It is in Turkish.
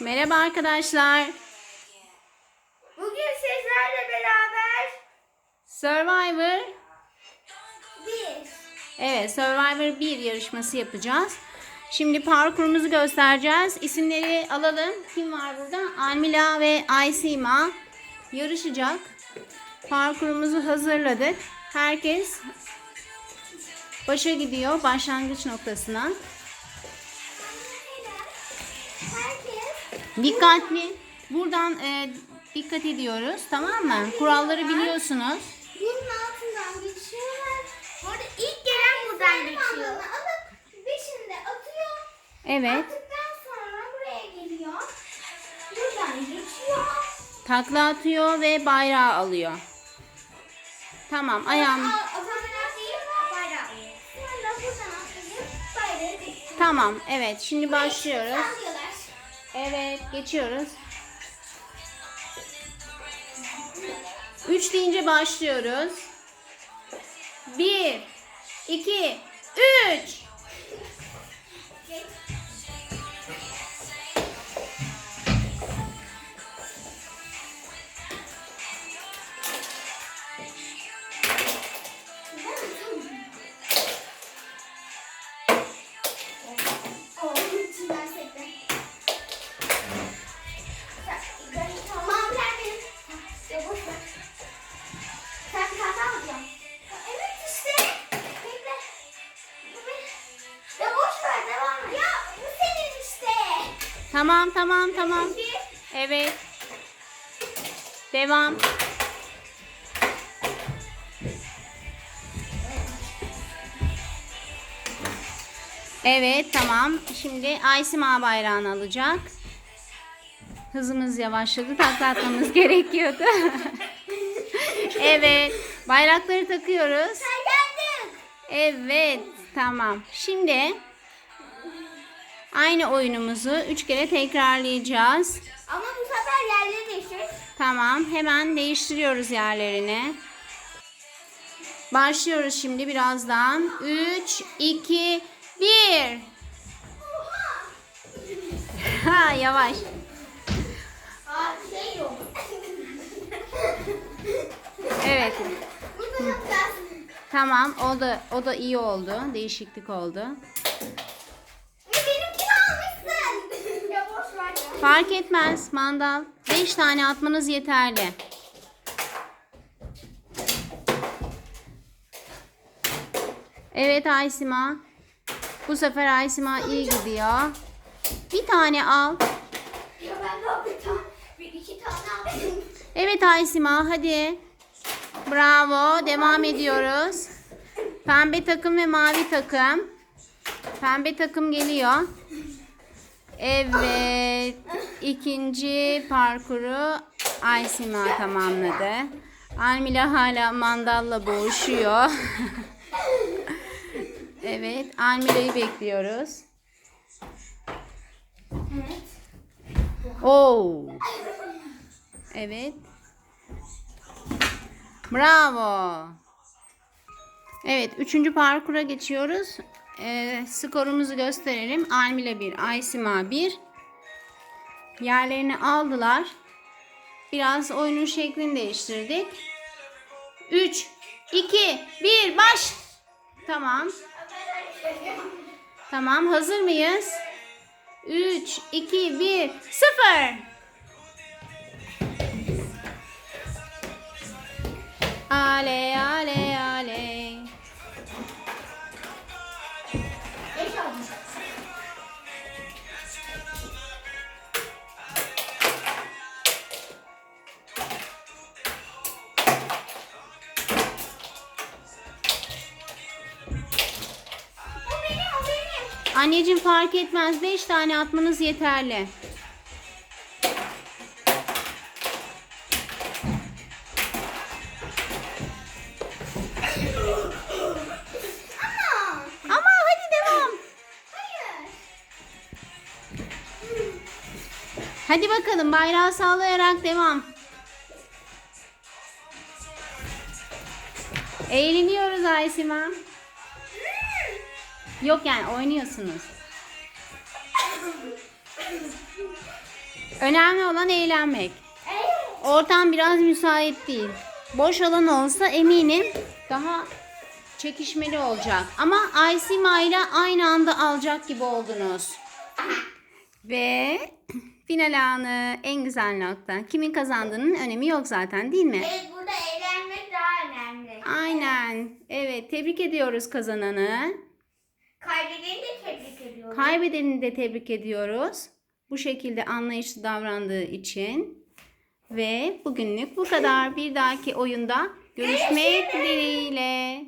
Merhaba arkadaşlar. Bugün sizlerle beraber Survivor bir Evet, Survivor 1 yarışması yapacağız. Şimdi parkurumuzu göstereceğiz. İsimleri alalım. Kim var burada? Almila ve Aysima yarışacak. Parkurumuzu hazırladık. Herkes başa gidiyor başlangıç noktasına. Dikkatli. Buradan e, dikkat ediyoruz. Tamam mı? Kuralları biliyorsunuz. bunun altından geçiyorlar. Bu arada ilk gelen buradan geçiyor. alıp beşini de atıyor. Evet. Attıktan sonra buraya geliyor. Buradan geçiyor. Takla atıyor ve bayrağı alıyor. Tamam ayağım. Tamam evet şimdi başlıyoruz. Evet geçiyoruz. 3 deyince başlıyoruz. 1 2 3 Tamam tamam tamam. Evet. Devam. Evet tamam. Şimdi Aysima bayrağını alacak. Hızımız yavaşladı. Takla atmamız gerekiyordu. evet. Bayrakları takıyoruz. Evet. Tamam. Şimdi aynı oyunumuzu üç kere tekrarlayacağız. Ama bu sefer yerleri değişir. Tamam, hemen değiştiriyoruz yerlerini. Başlıyoruz şimdi birazdan. 3, 2, 1. Ha, yavaş. Şey. Evet. Tamam, o da o da iyi oldu. Değişiklik oldu. Fark etmez, mandal. 5 tane atmanız yeterli. Evet Aysima. Bu sefer Aysima iyi gidiyor. Bir tane al. Ya ben de alacağım. Bir iki tane aldım. Evet Aysima hadi. Bravo. Devam ediyoruz. Pembe takım ve mavi takım. Pembe takım geliyor. Evet. ikinci parkuru Aysima tamamladı. Almila hala mandalla boğuşuyor. evet. Almila'yı bekliyoruz. Evet. Oo. Evet. Bravo. Evet, üçüncü parkura geçiyoruz. Ee, skorumuzu gösterelim. Almila 1, Aysima 1. Yerlerini aldılar. Biraz oyunun şeklini değiştirdik. 3, 2, 1, baş. Tamam. Tamam, hazır mıyız? 3, 2, 1, 0. Ale, ale, Anneciğim fark etmez. 5 tane atmanız yeterli. Hadi bakalım bayrağı sallayarak devam. Eğleniyoruz Aysima. Yok yani oynuyorsunuz. Önemli olan eğlenmek. Ortam biraz müsait değil. Boş alan olsa eminim daha çekişmeli olacak. Ama Aysima ile aynı anda alacak gibi oldunuz. Ve final anı en güzel nokta. Kimin kazandığının önemi yok zaten değil mi? Evet burada eğlenmek daha önemli. Aynen. Evet tebrik ediyoruz kazananı. Kaybedeni de tebrik ediyorum. Kaybedeni de tebrik ediyoruz. Bu şekilde anlayışlı davrandığı için. Ve bugünlük bu kadar. Bir dahaki oyunda görüşmek dileğiyle.